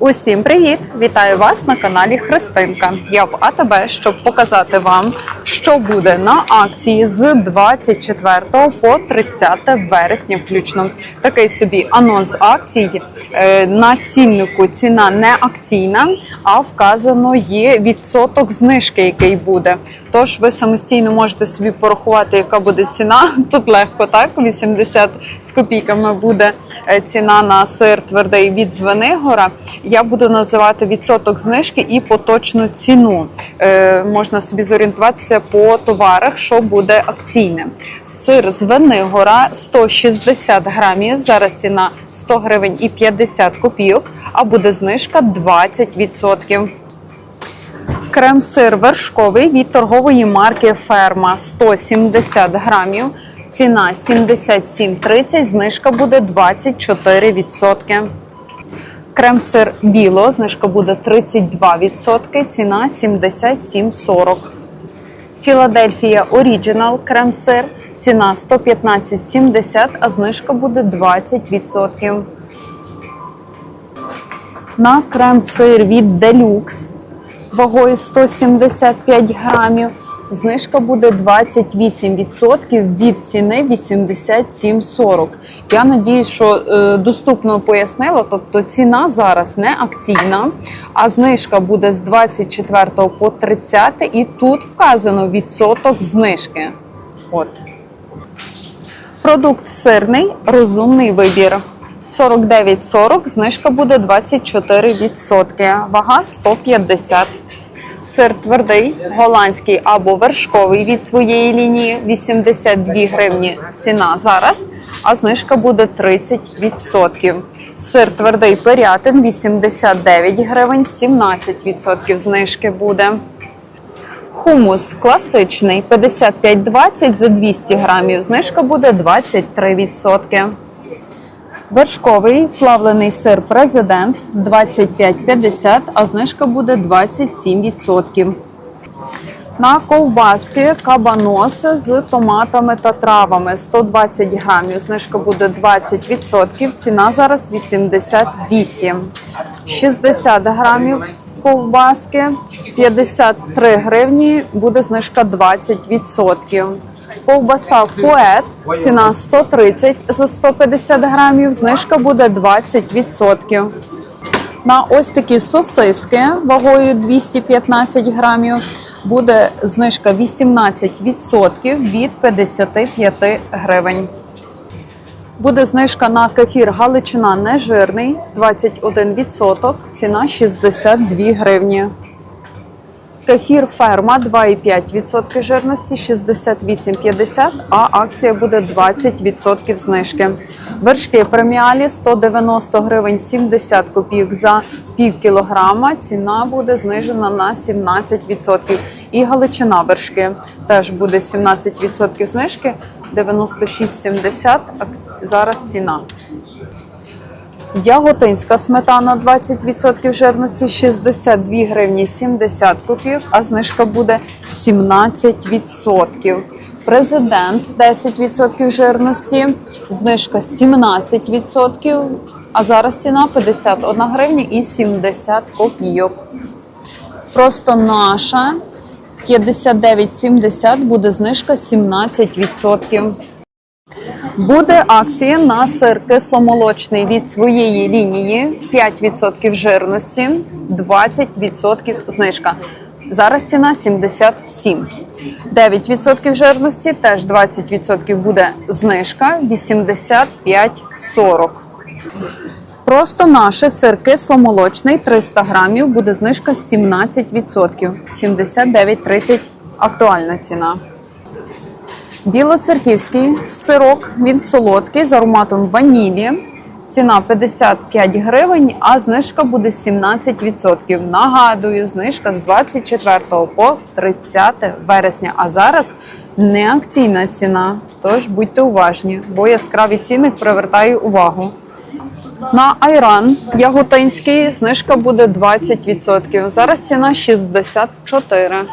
Усім привіт! Вітаю вас на каналі Христинка. Я в АТБ, щоб показати вам, що буде на акції з 24 по 30 вересня, включно. Такий собі анонс акцій. Е, На ціннику ціна не акційна, а вказано є відсоток знижки, який буде. Тож ви самостійно можете собі порахувати, яка буде ціна. Тут легко, так? 80 з копійками буде е, ціна на сир твердий від Звенигора. Я буду називати відсоток знижки і поточну ціну. Е, можна собі зорієнтуватися по товарах, що буде акційне. Сир з Венигора 160 грамів. Зараз ціна 100 гривень і 50 копійок, а буде знижка 20%. Крем-сир вершковий від торгової марки Ферма 170 грамів. Ціна 77,30, знижка буде 24%. Крем-сир біло, знижка буде 32%, ціна 77,40. Філадельфія Оріджинал крем-сир, ціна 115,70, а знижка буде 20%. На крем-сир від Делюкс вагою 175 грамів. Знижка буде 28% від ціни 87,40. Я надіюсь, що е, доступно пояснила. Тобто ціна зараз не акційна, а знижка буде з 24 по 30 і тут вказано відсоток знижки. От. Продукт сирний, розумний вибір. 49,40, знижка буде 24%, вага 150 Сир твердий, голландський або вершковий від своєї лінії 82 гривні ціна зараз, а знижка буде 30%. Сир твердий перятин 89 гривень, 17% знижки буде. Хумус класичний 55,20 за 200 грамів. Знижка буде 23%. Вершковий плавлений сир президент 25,50, а знижка буде 27%. На ковбаски кабаноси з томатами та травами 120 грамів. Знижка буде 20%. Ціна зараз 88. 60 грамів ковбаски 53 гривні. Буде знижка 20%. Ковбаса фует, ціна 130 за 150 грамів, знижка буде 20%. На ось такі сосиски вагою 215 грамів буде знижка 18% від 55 гривень. Буде знижка на кефір Галичина нежирний 21%, ціна 62 гривні. Кефір ферма 2,5% жирності 68,50, а акція буде 20% знижки. Вершки преміалі 190 гривень 70 копійок за пів кілограма. Ціна буде знижена на 17%. І галичина вершки теж буде 17% знижки, 96,70 зараз ціна. Яготинська сметана 20% жирності 62 гривні 70 копійок, а знижка буде 17%. Президент 10% жирності, знижка 17%, а зараз ціна 51 гривня і 70 копійок. Просто наша 59,70 буде знижка 17%. Буде акція на сир кисломолочний від своєї лінії 5% жирності, 20% знижка. Зараз ціна 77. 9% жирності, теж 20% буде знижка 85,40. Просто наше сир кисломолочний 300 грамів буде знижка 17%. 79,30 актуальна ціна. Білоцерківський сирок, він солодкий з ароматом ванілі. Ціна 55 гривень, а знижка буде 17%. Нагадую, знижка з 24 по 30 вересня. А зараз не акційна ціна. Тож будьте уважні, бо яскравий цінник привертає увагу. На айран яготинський знижка буде 20%. Зараз ціна 64.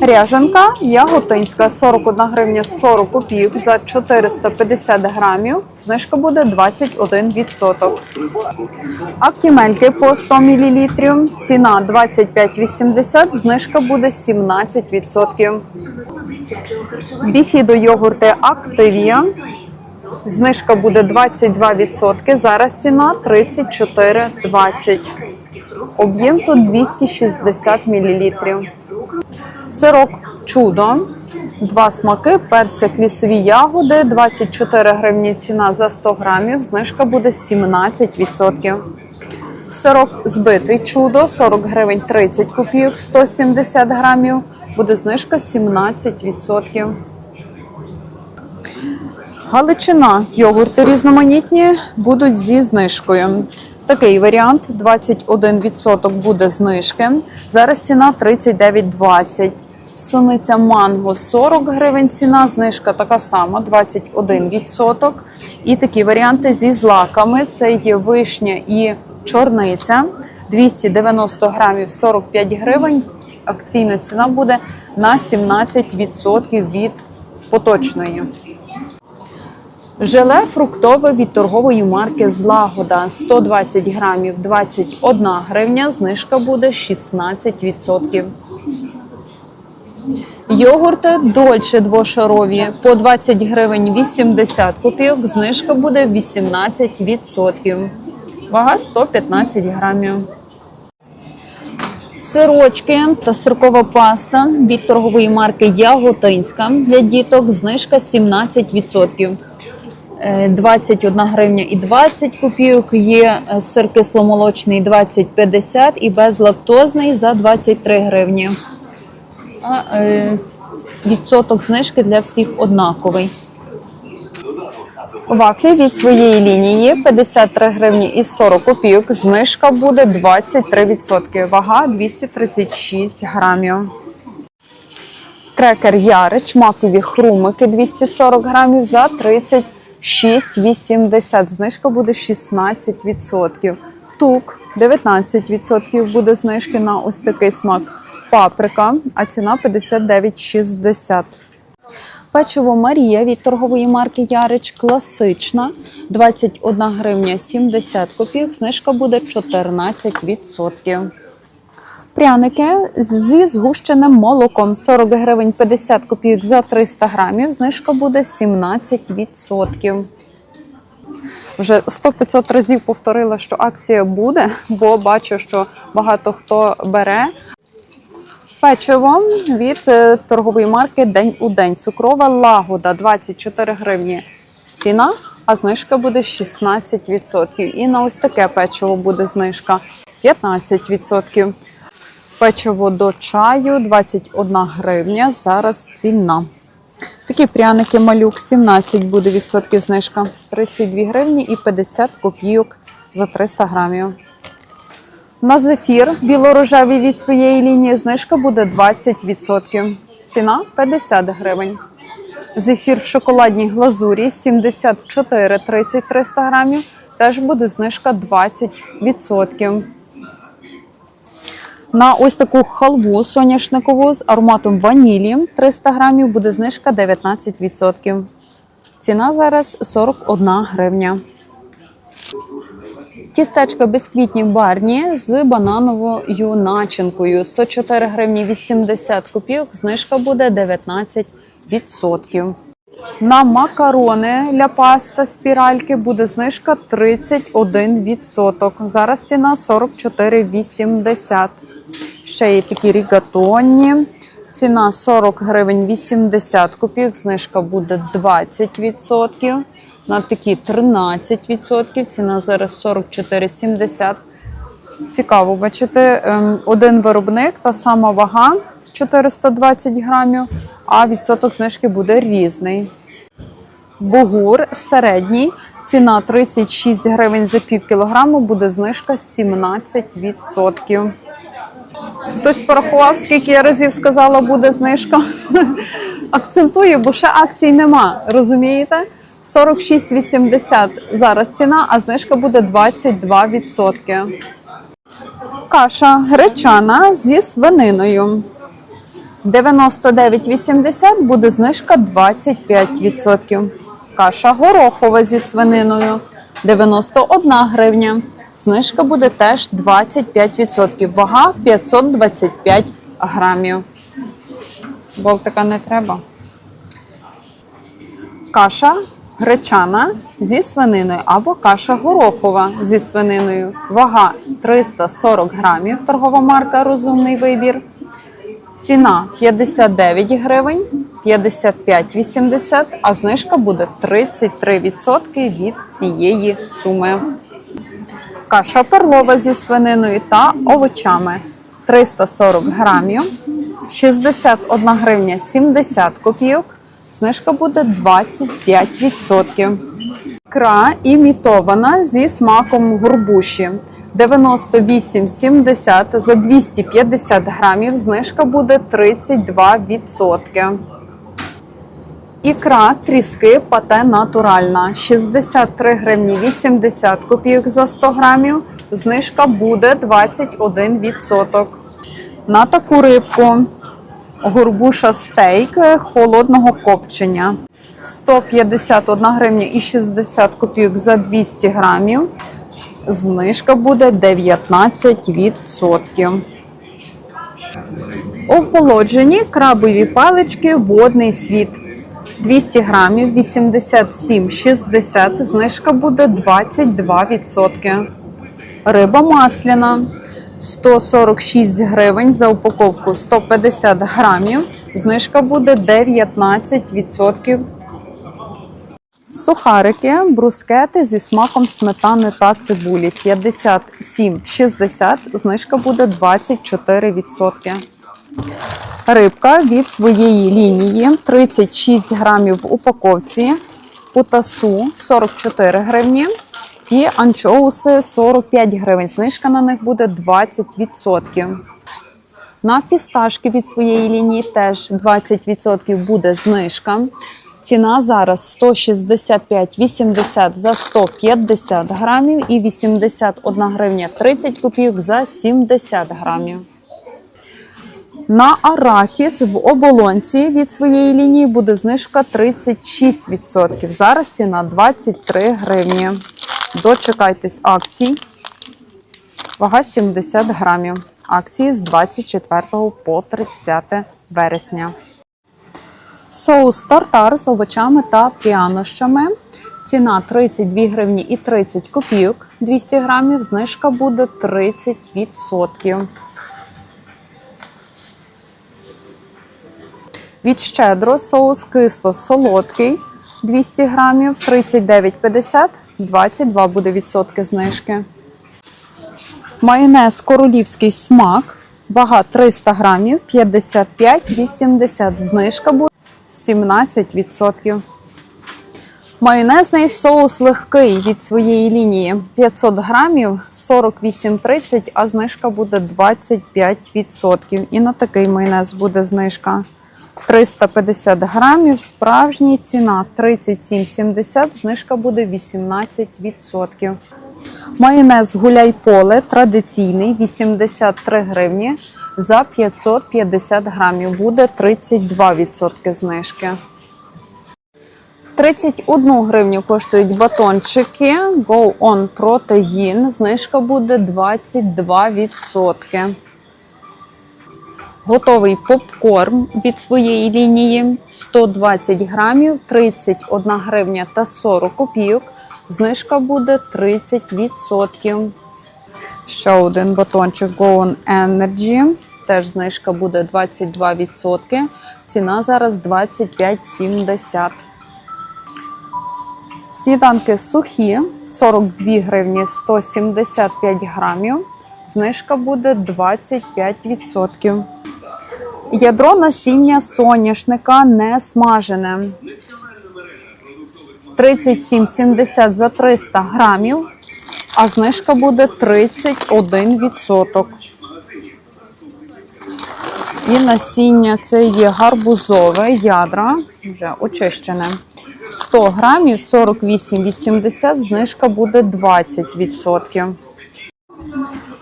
Ряженка яготинська 41 гривня 40 копійок за 450 грамів. Знижка буде 21%. Актімельки по 100 мл. Ціна 25,80, знижка буде 17%. Біфідо йогурти Активія. Знижка буде 22%. Зараз ціна 34,20. Об'єм тут 260 мл. Сирок чудо. Два смаки, персик, лісові ягоди, 24 гривні ціна за 100 грамів, знижка буде 17%. Сирок збитий чудо, 40 гривень 30 копійок, 170 грамів, буде знижка 17%. Галичина, йогурти різноманітні будуть зі знижкою. Такий варіант 21% буде знижки. Зараз ціна 39,20. Суниця манго 40 гривень ціна, знижка така сама 21%. І такі варіанти зі злаками: це є вишня і чорниця. 290 грамів 45 гривень. Акційна ціна буде на 17% від поточної. Желе фруктове від торгової марки Злагода 120 грамів 21 гривня, знижка буде 16%. Йогурти дольше двошарові по 20 гривень 80 копійок, знижка буде 18%. Вага 115 грамів. Сирочки та сиркова паста від торгової марки Яготинська для діток знижка 17%. Е, 21 гривня і 20 копійок. Є е, сир кисломолочний 20,50 і безлактозний за 23 гривні. А е, відсоток знижки для всіх однаковий. Вафлі від своєї лінії 53 гривні і 40 копійок. Знижка буде 23%. Вага 236 грамів. Крекер Ярич, макові хрумики 240 грамів за 36,80. Знижка буде 16%. Тук 19% буде знижки на ось такий смак. Паприка, а ціна 59,60. Печиво Марія від торгової марки Ярич класична 21 гривня 70 копійок. Знижка буде 14%. Пряники зі згущеним молоком 40 гривень 50 копійок за 300 грамів. Знижка буде 17%. Вже 100-500 разів повторила, що акція буде, бо бачу, що багато хто бере. Печиво від е, торгової марки День у день. Цукрова лагода 24 гривні. Ціна, а знижка буде 16%. І на ось таке печиво буде знижка 15%. Печиво до чаю 21 гривня. Зараз ціна. Такі пряники малюк 17 буде відсотків знижка. 32 гривні і 50 копійок за 300 грамів. На зефір білорожевий від своєї лінії знижка буде 20%. Ціна 50 гривень. Зефір в шоколадній глазурі 74,30 300 грамів. Теж буде знижка 20%. На ось таку халву соняшникову з ароматом ванілі 300 грамів буде знижка 19%. Ціна зараз 41 гривня. Тістечка бісквітні барні з банановою начинкою 104 гривні 80 копійок. Знижка буде 19%. На макарони для паста спіральки буде знижка 31%. Зараз ціна 44,80. Ще є такі рігатонні. Ціна 40 гривень 80 копійок, знижка буде 20%. На такі 13%. Ціна зараз 44,70. Цікаво, бачите, ем, один виробник, та сама вага 420 грамів, а відсоток знижки буде різний. Бугур середній. Ціна 36 гривень за пів кілограму, буде знижка 17%. Хтось порахував, скільки я разів сказала, буде знижка. Акцентую, бо ще акцій нема. Розумієте? 46,80 зараз ціна, а знижка буде 22%. Каша гречана зі свининою. 99,80 буде знижка 25%. Каша горохова зі свининою 91 гривня. Знижка буде теж 25%. Вага 525 грамів. Болтика не треба. Каша гречана зі свининою або каша горохова зі свининою. Вага 340 грамів. Торгова марка Розумний вибір. Ціна 59 гривень, 55,80, а знижка буде 33% від цієї суми. Каша перлова зі свининою та овочами 340 грамів, 61 гривня 70 копійок. Знижка буде 25%. Ікра імітована зі смаком горбуші. 98,70 за 250 грамів. Знижка буде 32%. Ікра тріски пате натуральна 63 гривні 80 копійок за 100 грамів. Знижка буде 21%. На таку рибку горбуша стейк холодного копчення 151 гривня і 60 копійок за 200 грамів. Знижка буде 19%. Охолоджені крабові палички водний світ. 200 грамів 87,60. Знижка буде 22%. Риба масляна 146 гривень за упаковку 150 грамів. Знижка буде 19%. Сухарики, брускети зі смаком сметани та цибулі 57,60. Знижка буде 24%. Рибка від своєї лінії 36 грамів в упаковці, путасу 44 гривні і анчоуси 45 гривень. Знижка на них буде 20%. На фісташки від своєї лінії теж 20% буде знижка. Ціна зараз 165,80 за 150 грамів і 81 гривня 30 копійок за 70 грамів. На арахіс в оболонці від своєї лінії буде знижка 36%. Зараз ціна 23 гривні. Дочекайтесь акцій. Вага 70 грамів. Акції з 24 по 30 вересня. Соус тартар з овочами та прянощами. Ціна 32 гривні і 30 копійок. 200 грамів. Знижка буде 30%. Від щедро соус кисло-солодкий 200 грамів, 39,50, 22 буде відсотки знижки. Майонез королівський смак, вага 300 грамів, 55,80, знижка буде 17%. Майонезний соус легкий від своєї лінії 500 грамів 48,30, а знижка буде 25%. І на такий майонез буде знижка. 350 грамів, справжній ціна 37,70, знижка буде 18%. Майонез гуляй поле традиційний 83 гривні за 550 грамів. Буде 32% знижки. 31 гривню коштують батончики. Go On Protein. Знижка буде 22%. Готовий попкорн від своєї лінії 120 грамів, 31 гривня та 40 копійок. Знижка буде 30%. Ще один батончик Go On Energy. Теж знижка буде 22%. Ціна зараз 25,70. Сніданки сухі 42 гривні 175 грамів. Знижка буде 25%. Ядро насіння соняшника не смажене. 37,70 за 300 грамів, а знижка буде 31%. І насіння це є гарбузове ядра, вже очищене. 100 грамів 48,80, знижка буде 20%.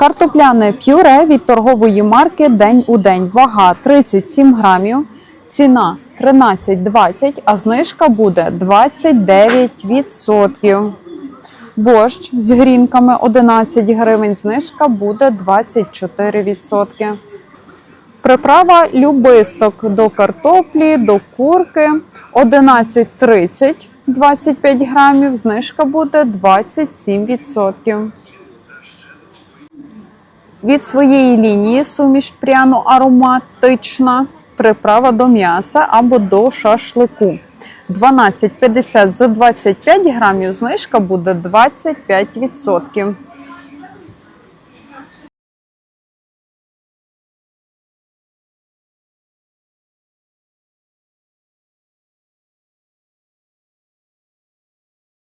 Картопляне пюре від торгової марки День у день. Вага 37 грамів. Ціна 13,20, а знижка буде 29%. Борщ з грінками 11 гривень. Знижка буде 24%. Приправа любисток до картоплі, до курки 11,30 25 грамів. Знижка буде 27%. Від своєї лінії суміш пряно ароматична приправа до м'яса або до шашлику. 12,50 за 25 грамів знижка буде 25%.